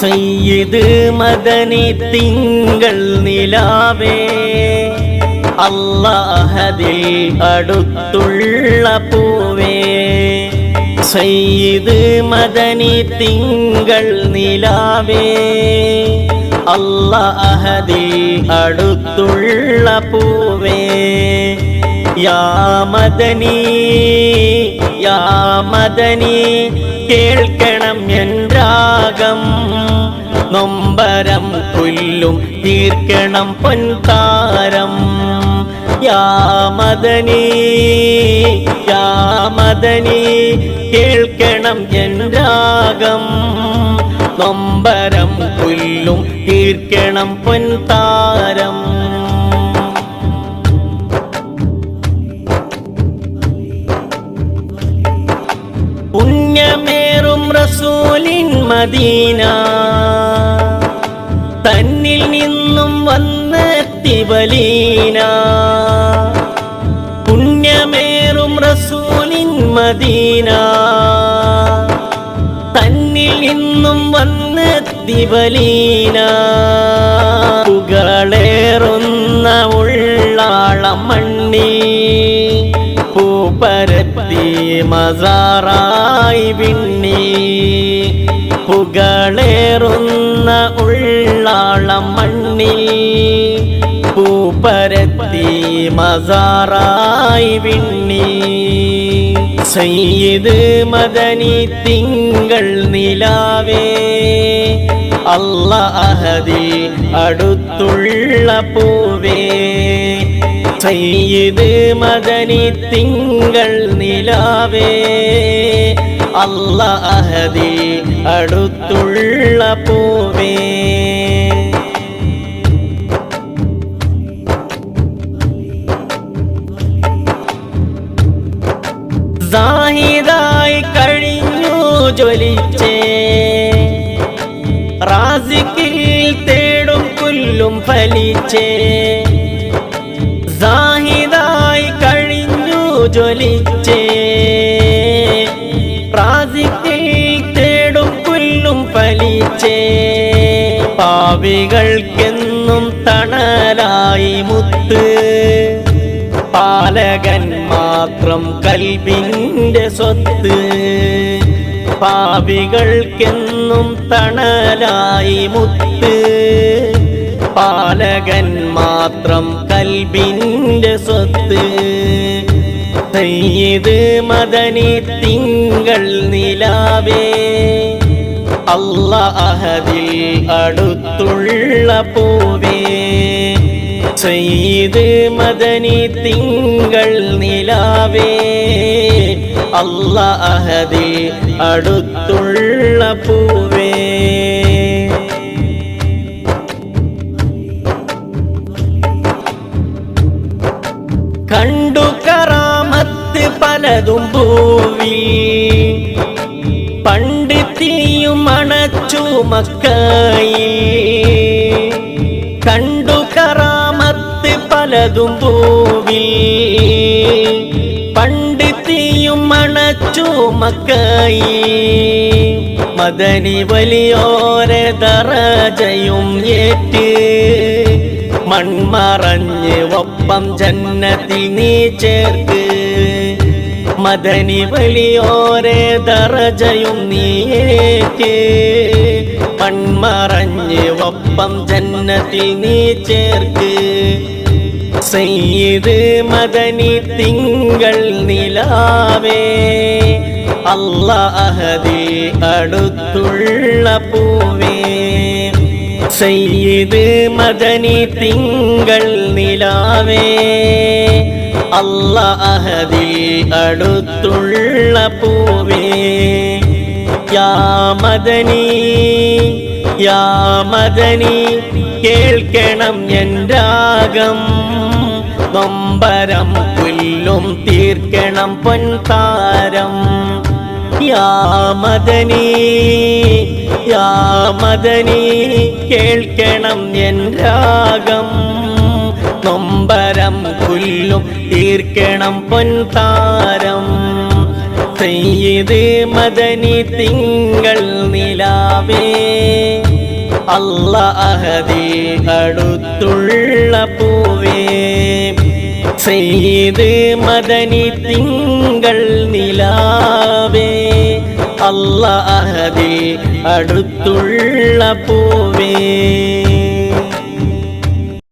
സയ്യിദ് മദനി തിങ്കൾ നിലാവേ. അള്ളാഹതിൽ അടുത്തുള്ള പൂവേ. സയ്യിദ് മദനി തിങ്കൾ നിലാവേ. അള്ളാഹതിൽ അടുത്തുള്ള പൂവേ. യാ മദനി യാ മദനി കേൾക്കണം എൻ രാഗം. നൊമ്പരം പുല്ലും തീർക്കണം പൊൻതാരം. യാ മദനി യാ മദനി കേൾക്കണം എൻ രാഗം. നൊമ്പരം പുല്ലും തീർക്കണം പൊൻതാരം. റസൂലിൻ മദീന. തന്നിൽ നിന്നും വന്നെത്തി വലീന പുണ്യമേറും റസൂലിൻ മദീന. തന്നിൽ നിന്നും വന്നെത്തി വലീന പുകളേറുന്ന ഉള്ളാള മണ്ണി പൂപ്പരത്തി മസാറായി വിണ്ണി പൂപ്പരത്തി മസാറായി വിണ്ണി. സയ്യിദ് മദനി തിങ്കൾ നിലാവേ. അല്ല അഹദി അടുത്തുള്ള പൂവേ. സയ്യിദ് മദനി തിങ്കൾ നിലാവേ. അല്ല അഹദി അടുത്തുള്ള പൂവേ. സാഹിദായി കഴിഞ്ഞു ജ്വലിച്ചേ. റാസിക്കിൽ തേടും പുല്ലും ഫലിച്ചേ. സാഹിതായി കഴിഞ്ഞു ജ്വലിച്ചേ. റാസിക്കിൽ തേടും പുല്ലും ഫലിച്ചേ. പാവികൾക്കെന്നും തണലായി മുത്ത്. പാലകൻ മാത്രം കൽവിന്റെ സ്വത്ത്. പാവികൾക്കെന്നും തണലായി മുത്ത്. പാലകൻ മാത്രം കൽവിന്റെ സ്വത്ത്. സയ്യിദ് മദനി തിങ്കൾ നിലാവേ. അല്ലാഹദിൽ അടുത്തുള്ള പൂവേ. സയ്യിദ് മദനി തിങ്കൾ നിലാവേ. അല്ലാഹദിൽ അടുത്തുള്ള പൂവേ. കണ്ടു കറാമത്ത് പലതും പൂവി പണ്ട് തീയും അണച്ചു മക്കായി കണ്ടു പലതും പൂവിൽ. പണ്ട് തീയും അണച്ചു മക്കായി. മദനി വലിയോരെ ദറജയും ഏറ്റ്. മൺമറഞ്ഞ് ഒപ്പം ജന്നത്തിൽ നീ ചേർക്ക്. മദനി വലിയോരെ നീ നീയേറ്റ് മൺമറഞ്ഞ് ഒപ്പം ജന്നത്തിൽ നീ ചേർക്ക്. സയ്യിദ് മദനി തിങ്കൾ നിലാവേ അല്ലാഹദിൽ അടുത്തുള്ള പൂവേ സയ്യിദ് മദനി തിങ്കൾ നിലാവേ അല്ലാഹദിൽ അടുത്തുള്ള പൂവേ യാ മദനി യാ മദനി കേൾക്കണം എൻ രാഗം. നൊമ്പരം പുല്ലും തീർക്കണം പൊൻതാരം. യാമദനി യാ മദനി കേൾക്കണം എൻ രാഗം. നൊമ്പരം പുല്ലും തീർക്കണം പൊൻതാരം. സയ്യിദ് മദനി തിങ്കൾ നിലാവേ അല്ല അഹദി അടുത്തുള്ള പൂവേ. സെയ്ത് മദനി തിങ്കൾ നിലാവേ. അല്ല അഹദി അടുത്തുള്ള പൂവേ.